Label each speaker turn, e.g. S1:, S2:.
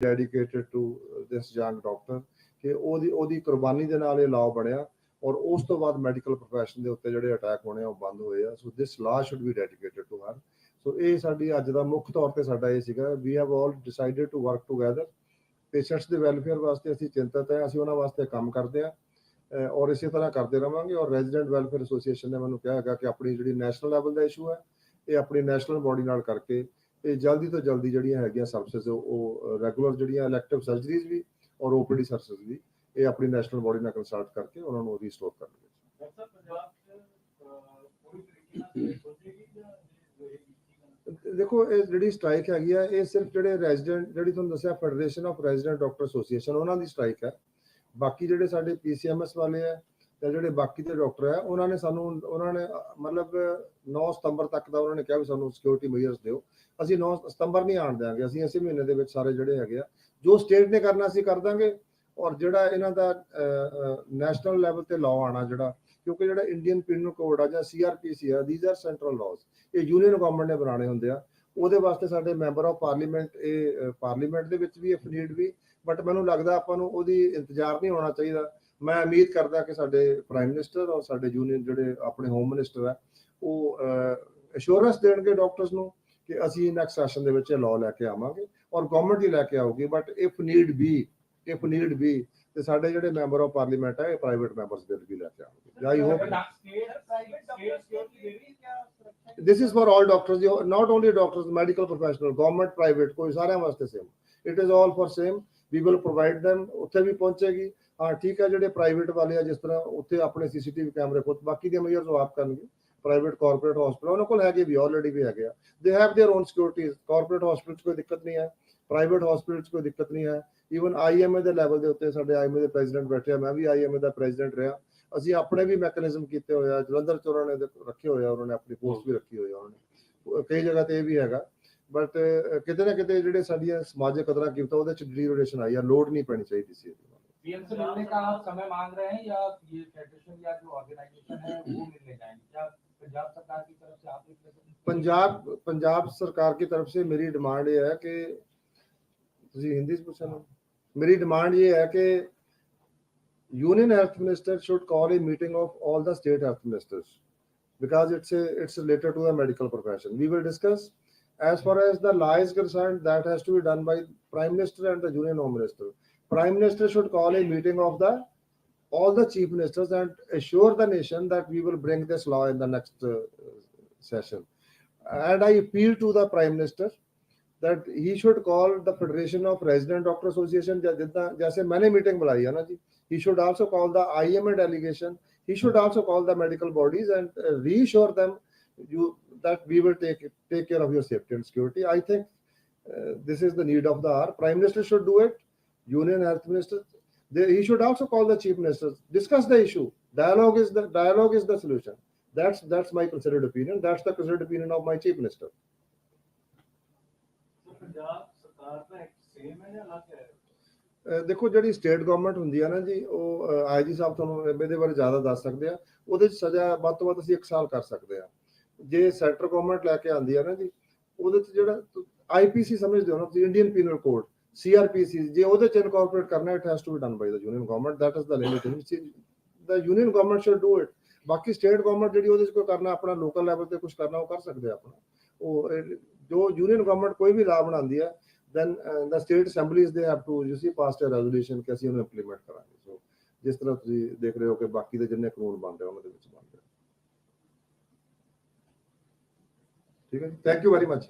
S1: Dedicated to this young doctor ਕਿ ਉਹਦੀ ਉਹਦੀ ਕੁਰਬਾਨੀ ਦੇ ਨਾਲ ਇਹ ਲਾਅ ਬਣਿਆ ਔਰ ਉਸ ਤੋਂ ਬਾਅਦ ਮੈਡੀਕਲ profession ਦੇ ਉੱਤੇ ਜਿਹੜੇ ਅਟੈਕ ਹੋਣੇ ਆ ਉਹ ਬੰਦ ਹੋਏ ਆ। So this law should be dedicated to her so ਇਹ ਸਾਡੀ ਅੱਜ ਦਾ ਮੁੱਖ ਤੌਰ ਤੇ ਸਾਡਾ ਇਹ ਸੀਗਾ we have all decided to work together patients ਦੇ ਵੈਲਫੇਅਰ ਵਾਸਤੇ ਅਸੀਂ ਚਿੰਤਤ ਹੈ, ਅਸੀਂ ਉਹਨਾਂ ਵਾਸਤੇ ਕੰਮ ਕਰਦੇ ਆ ਔਰ ਇਸੇ ਤਰ੍ਹਾਂ ਕਰਦੇ ਰਵਾਂਗੇ ਔਰ ਰੈਜ਼ੀਡੈਂਟ ਵੈਲਫੇਅਰ ਐਸੋਸੀਏਸ਼ਨ ਨੇ ਮੈਨੂੰ ਕਿਹਾ ਹੈਗਾ ਕਿ ਆਪਣੀ ਜਿਹੜੀ ਨੈਸ਼ਨਲ ਲੈਵਲ ਦਾ ਇਸ਼ੂ ਹੈ, ਇਹ ਆਪਣੀ ਨੈਸ਼ਨਲ ਬੋਡੀ ਨਾਲ ਕਰਕੇ ਇਹ ਜਲਦੀ ਤੋਂ ਜਲਦੀ ਜਿਹੜੀਆਂ ਹੈਗੀਆਂ ਸਰਵਿਸਿਜ਼ ਉਹ ਰੈਗੂਲਰ ਜਿਹੜੀਆਂ ਇਲੈਕਟਿਵ ਸਰਜਰੀਜ਼ ਵੀ ਔਰ ਓਪੀਡੀ ਸਰਵਿਸਿਜ਼ ਵੀ, ਇਹ ਆਪਣੀ ਨੈਸ਼ਨਲ ਬੋਡੀ ਨਾਲ ਕੰਸਲਟ ਕਰਕੇ ਉਹਨਾਂ ਨੂੰ ਰੀਸਟੋਰ ਕਰਨਗੇ
S2: ਡਾਕਟਰ ਪੰਜਾਬ
S1: ਦੇਖੋ, ਇਹ ਜਿਹੜੀ ਸਟ੍ਰਾਈਕ ਹੈਗੀ ਆ, ਇਹ ਸਿਰਫ ਜਿਹੜੇ ਰੈਜ਼ੀਡੈਂਟ ਜਿਹੜੀ ਤੁਹਾਨੂੰ ਦੱਸਿਆ federation of resident doctor association ਉਹਨਾਂ ਦੀ ਸਟ੍ਰਾਈਕ ਹੈ। ਬਾਕੀ ਜਿਹੜੇ ਸਾਡੇ ਪੀਸੀਐਮਐਸ ਵਾਲੇ ਆ ਤੇ ਜਿਹੜੇ ਬਾਕੀ ਦੇ ਡਾਕਟਰ ਆ ਉਹਨਾਂ ਨੇ ਸਾਨੂੰ, ਉਹਨਾਂ ਨੇ, ਮਤਲਬ 9 ਸਤੰਬਰ ਤੱਕ ਦਾ ਉਹਨਾਂ ਨੇ ਕਿਹਾ ਵੀ ਸਾਨੂੰ ਸਿਕਿਉਰਿਟੀ ਮੇਜਰਸ ਦਿਓ। ਅਸੀਂ 9 ਸਤੰਬਰ ਨਹੀਂ ਆਣ ਦਿਆਂਗੇ, ਅਸੀਂ ਇਸੇ ਮਹੀਨੇ ਦੇ ਵਿੱਚ ਸਾਰੇ ਜਿਹੜੇ ਹੈਗੇ ਆ, ਜੋ ਸਟੇਟ ਨੇ ਕਰਨਾ ਅਸੀਂ ਕਰ ਦਾਂਗੇ। ਔਰ ਜਿਹੜਾ ਇਹਨਾਂ ਦਾ ਨੈਸ਼ਨਲ ਲੈਵਲ ਤੇ ਲਾਅ ਆਣਾ ਜਿਹੜਾ, ਕਿਉਂਕਿ ਜਿਹੜਾ ਇੰਡੀਅਨ ਪੀਨਲ ਕੋਡ ਆ ਜਾਂ ਸੀਆਰਪੀਸੀ ਆ ਥੀਸ ਆਰ ਸੈਂਟਰਲ ਲਾਜ਼ ਇਹ ਯੂਨੀਅਨ ਗਵਰਨਮੈਂਟ ਨੇ ਬਣਾਉਣੇ ਹੁੰਦੇ ਆ। ਉਹਦੇ ਵਾਸਤੇ ਸਾਡੇ ਮੈਂਬਰ ਆਫ ਪਾਰਲੀਮੈਂਟ ਇਹ ਪਾਰਲੀਮੈਂਟ ਦੇ ਵਿੱਚ ਵੀ ਇਫ ਨੀਡ ਵੀ ਬਟ ਮੈਨੂੰ ਲੱਗਦਾ ਆਪਾਂ ਨੂੰ ਉਹਦੀ ਇੰਤਜ਼ਾਰ ਨਹੀਂ ਹੋਣਾ ਚਾਹੀਦਾ। ਮੈਂ ਉਮੀਦ ਕਰਦਾ ਕਿ ਸਾਡੇ ਪ੍ਰਾਈਮ ਮਿਨਿਸਟਰ ਔਰ ਸਾਡੇ ਯੂਨੀਅਨ ਜਿਹੜੇ ਆਪਣੇ ਹੋਮ ਮਿਨਿਸਟਰ ਆ ਉਹ ਅਸ਼ੋਰੈਂਸ ਦੇਣਗੇ ਡਾਕਟਰਸ ਨੂੰ ਕਿ ਅਸੀਂ ਨੈਕਸਟ ਸੈਸ਼ਨ ਦੇ ਵਿੱਚ ਲਾਅ ਲੈ ਕੇ ਆਵਾਂਗੇ ਔਰ ਗਵਰਨਮੈਂਟ ਹੀ ਲੈ ਕੇ ਆਊਗੀ but if need be if need be ਤੇ ਸਾਡੇ ਜਿਹੜੇ ਮੈਂਬਰ ਆਫ ਪਾਰਲੀਮੈਂਟ ਆ ਇਹ ਪ੍ਰਾਈਵੇਟ ਮੈਂਬਰਸ ਬਿੱਲ ਵੀ ਲੈ ਕੇ ਆਉਣਗੇ। ਆਈ ਹੋਪ
S2: ਪ੍ਰਾਈਵੇਟ ਦੇ
S1: is for all doctors you- not only doctors medical professional government private ਕੋਈ ਸਾਰਿਆਂ ਵਾਸਤੇ same it is all for same we will provide them ਉੱਥੇ ਵੀ ਪਹੁੰਚੇਗੀ ਹਾਂ ਠੀਕ ਹੈ ਜਿਹੜੇ ਪ੍ਰਾਈਵੇਟ ਵਾਲੇ ਆ ਜਿਸ ਤਰ੍ਹਾਂ ਉੱਥੇ ਆਪਣੇ ਸੀਸੀਟੀਵੀ ਕੈਮਰੇ ਖੁਦ ਬਾਕੀ ਦੇ ਮੇਜਰਸ ਉਹ ਆਪ ਕਰਨਗੇ ਪ੍ਰਾਈਵੇਟ ਕਾਰਪੋਰੇਟ ਹਸਪੀਟਲ ਉਹਨਾਂ ਕੋਲ ਹੈਗੇ ਵੀ ਆਲਰੇਡੀ ਵੀ ਹੈਗੇ ਆ they have their own securities corporate hospital 'ਚ ਕੋਈ ਦਿੱਕਤ ਨਹੀਂ ਹੈ ਪ੍ਰਾਈਵੇਟ ਹਸਪੀਟਲ 'ਚ ਕੋਈ ਦਿੱਕਤ ਨਹੀਂ ਹੈ ਈਵਨ ਆਈਐਮਏ ਦੇ ਲੈਵਲ ਦੇ ਉੱਤੇ ਸਾਡੇ ਆਈਐਮਏ ਦੇ ਪ੍ਰੈਜ਼ੀਡੈਂਟ ਬੈਠੇ ਆ ਮੈਂ ਵੀ ਆਈਐਮਏ ਦਾ ਪ੍ਰੈਜ਼ੀਡੈਂਟ ਰਿਹਾ ਅਸੀਂ ਆਪਣੇ ਵੀ ਮੈਕੈਨਿਜ਼ਮ ਕੀਤੇ ਹੋਏ ਆ ਜਲੰਧਰ ਚ ਉਹਨਾਂ ਨੇ ਦੇ- ਰੱਖੇ ਹੋਏ ਆ ਉਹਨਾਂ ਨੇ ਆਪਣੀ ਪੋਸਟ ਵੀ ਰੱਖੀ ਹੋਈ ਆ ਉਹਨਾਂ ਨੇ ਕਈ ਜਗ੍ਹਾ ਤੇ ਇਹ ਵੀ ਹੈਗਾ ਬਟ ਕਿਤੇ ਨਾ ਕਿਤੇ ਜਿਹੜੇ ਸਾਡੀਆਂ ਸਮਾਜਿਕ ਕਦਰਾਂ ਕੀਮਤਾਂ ਉਹਦੇ ਚ ਡਿਟੀਰੀਓਰੇਸ਼ਨ ਆਈ ਆ ਲੋਡ ਨਹੀਂ ਪੈਣੀ ਚਾਹੀਦੀ ਸੀ ਇਹਦੀ।
S3: पीएम से मिलने का आप समय मांग रहे हैं या ये फेडरेशन या जो ऑर्गेनाइजेशन है वो मिलने जाएंगे क्या पंजाब सरकार की तरफ से आप एक
S1: पंजाब पंजाब सरकार की तरफ से मेरी डिमांड ये है कि ਤੁਸੀਂ ਹਿੰਦੀ ਚ ਪੁੱਛਣਾ ਮੇਰੀ ਡਿਮਾਂਡ ਇਹ ਹੈ ਕਿ union health minister should call a meeting of all the state health ministers because it's a, it's related to the medical profession we will discuss as far as the law is concerned that has to be done by prime minister and the union home minister prime minister should call a meeting of the all the chief ministers and assure the nation that we will bring this law in the next uh, session. And i appeal to the prime minister that he should call the federation of resident doctor association. Jaise maine meeting bulayi hai na ji. He should also call the ima delegation. He should also call the medical bodies and uh, reassure them you that we will take take care of your safety and security. I think uh, this is the need of the hour. Prime minister should do it. Union Health Minister. They, he should also call the chief ministers, discuss the issue. Dialogue is the dialogue is the solution. That's that's my considered opinion. That's the considered opinion of my chief minister. ਦੇਖੋ ਜਿਹੜੀ state government ਹੁੰਦੀ ਆ ਨਾ ਜੀ ਉਹ IG ਸਾਹਿਬ ਤੁਹਾਨੂੰ ਇਹਦੇ ਬਾਰੇ ਜ਼ਿਆਦਾ ਦੱਸ ਸਕਦੇ ਆ ਉਹਦੇ ਚ ਸਜ਼ਾ ਵੱਧ ਤੋਂ ਵੱਧ ਅਸੀਂ 1 ਸਾਲ ਕਰ ਸਕਦੇ ਆ ਜੇ ਸੈਂਟਰ ਗਵਰਨਮੈਂਟ ਲੈ ਕੇ ਆਂਦੀ ਆ ਨਾ ਜੀ ਉਹਦੇ ਚ ਜਿਹੜਾ ਆਈਪੀਸੀ ਸਮਝਦੇ ਹੋ ਨਾ ਤੁਸੀਂ ਇੰਡੀਅਨ ਪੀਨਲ ਕੋਡ ਸੀਆਰਪੀਸੀ ਜੇ ਉਹਦੇ ਚ ਇਨਕੋਰਪੋਰੇਟ ਕਰਨਾ it has to be done by the union government that is the limit the union government should do it ਬਾਕੀ ਸਟੇਟ ਗਵਰਨਮੈਂਟ ਜਿਹੜੀ ਉਹਦੇ ਚ ਕੋਈ ਕਰਨਾ ਆਪਣਾ ਲੋਕਲ ਲੈਵਲ ਤੇ ਕੁਝ ਕਰਨਾ ਉਹ ਕਰ ਸਕਦੇ ਆ ਆਪਣਾ। ਉਹ ਜੋ ਯੂਨੀਅਨ ਗਵਰਨਮੈਂਟ ਕੋਈ ਵੀ ਲਾਅ ਬਣਾਉਂਦੀ ਹੈ then uh, the state assemblies they have to you see passed a ਕਿ ਅਸੀਂ ਉਹਨੂੰ implement ਕਰਾਂਗੇ। ਸੋ ਜਿਸ ਤਰ੍ਹਾਂ ਤੁਸੀਂ ਦੇਖ ਰਹੇ ਹੋ ਕਿ ਬਾਕੀ ਦੇ ਜਿੰਨੇ ਕਾਨੂੰਨ ਬਣਦੇ ਆ ਉਹਨਾਂ ਦੇ ਵਿੱਚ ਬਣਦੇ ਠੀਕ ਹੈ ਥੈਂਕ ਯੂ ਵੈਰੀ ਮਚ